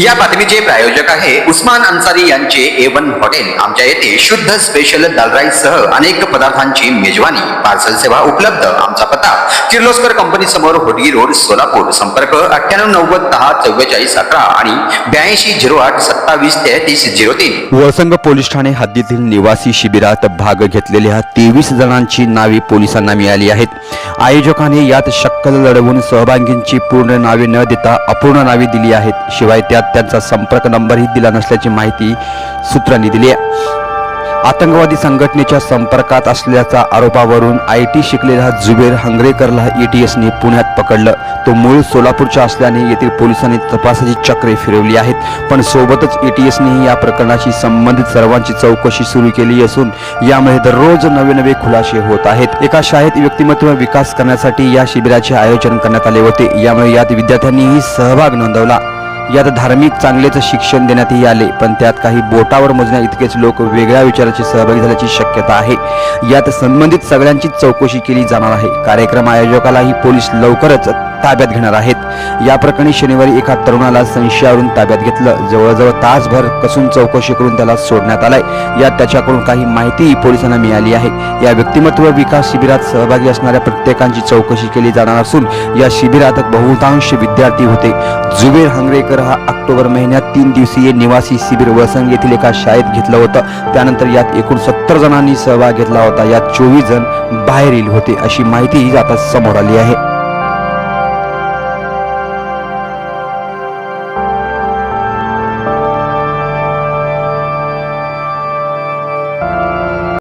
या बातमीचे प्रायोजक आहे उस्मान अन्सारी यांचे ए वन हॉटेल आमच्या येथे शुद्ध स्पेशल दाल राईस सह अनेक पदार्थांची मेजवानी पार्सल सेवा उपलब्ध आमचा पत्ता किर्लोस्कर कंपनी समोर होडगी रोड सोलापूर. संपर्क अठ्ठ्याण्णव नव्वद दहा चव्वेचाळीस अकरा आणि ब्याऐंशी झिरो आठ सत्तावीस तेहतीस झिरो तीन. वळसंग पोलीस ठाणे हद्दीतील निवासी शिबिरात भाग घेतलेल्या तेवीस जणांची नावे पोलिसांना मिळाली आहेत. आयोजकाने यात शक्कल लढवून सहभागींची पूर्ण नावे न देता अपूर्ण नावे दिली आहेत. शिवाय त्यात त्यांचा संपर्क नंबरही दिला नसल्याची माहिती सूत्रांनी दिली आहे. आतंकवादी संघटनेच्या संपर्कात असल्याच्या आरोपावरून आय टी शिकलेला जुबेर हंगरेकरला एटीएसने पुण्यात पकडलं. तो मूळ सोलापूरच्या असल्याने येथील पोलिसांनी तपासाची चक्रे फिरवली आहेत. पण सोबतच एटीएसनेही या प्रकरणाशी संबंधित सर्वांची चौकशी सुरू केली असून यामुळे दररोज नवे नवे खुलासे होत आहेत. एका शाळेत व्यक्तिमत्व विकास करण्यासाठी या शिबिराचे आयोजन करण्यात आले होते. यामुळे यात विद्यार्थ्यांनीही सहभाग नोंदवला. यात धार्मिक चांगलेच शिक्षण देण्यातही आले पण त्यात काही बोटावर मोजण्या इतकेच लोक वेगळ्या विचाराचे सहभागी झाल्याची शक्यता आहे. यात संबंधित सगळ्यांची चौकशी केली जाणार आहे. कार्यक्रम आयोजकालाही पोलीस लवकरच ताब्यात घेणार आहेत. या प्रकरणी शनिवारी एका तरुणाला संशयावरून ताब्यात घेतलं. जवळजवळ तासभर कसून चौकशी करून त्याला सोडण्यात आलाय. यात त्याच्याकडून काही माहितीही पोलिसांना मिळाली आहे. या व्यक्तिमत्व विकास शिबिरात सहभागी असणाऱ्या प्रत्येकांची चौकशी केली जाणार असून या शिबिरात बहुतांश विद्यार्थी होते. जुबेर हंगरेकर हा ऑक्टोबर महिन्यात तीन दिवसीय निवासी शिबिर वसंग येथील एका शाळेत घेतलं होतं. त्यानंतर यात एकूण सत्तर जणांनी सहभाग घेतला होता. यात चोवीस जण बाहेरील होते अशी माहितीही आता समोर आली आहे.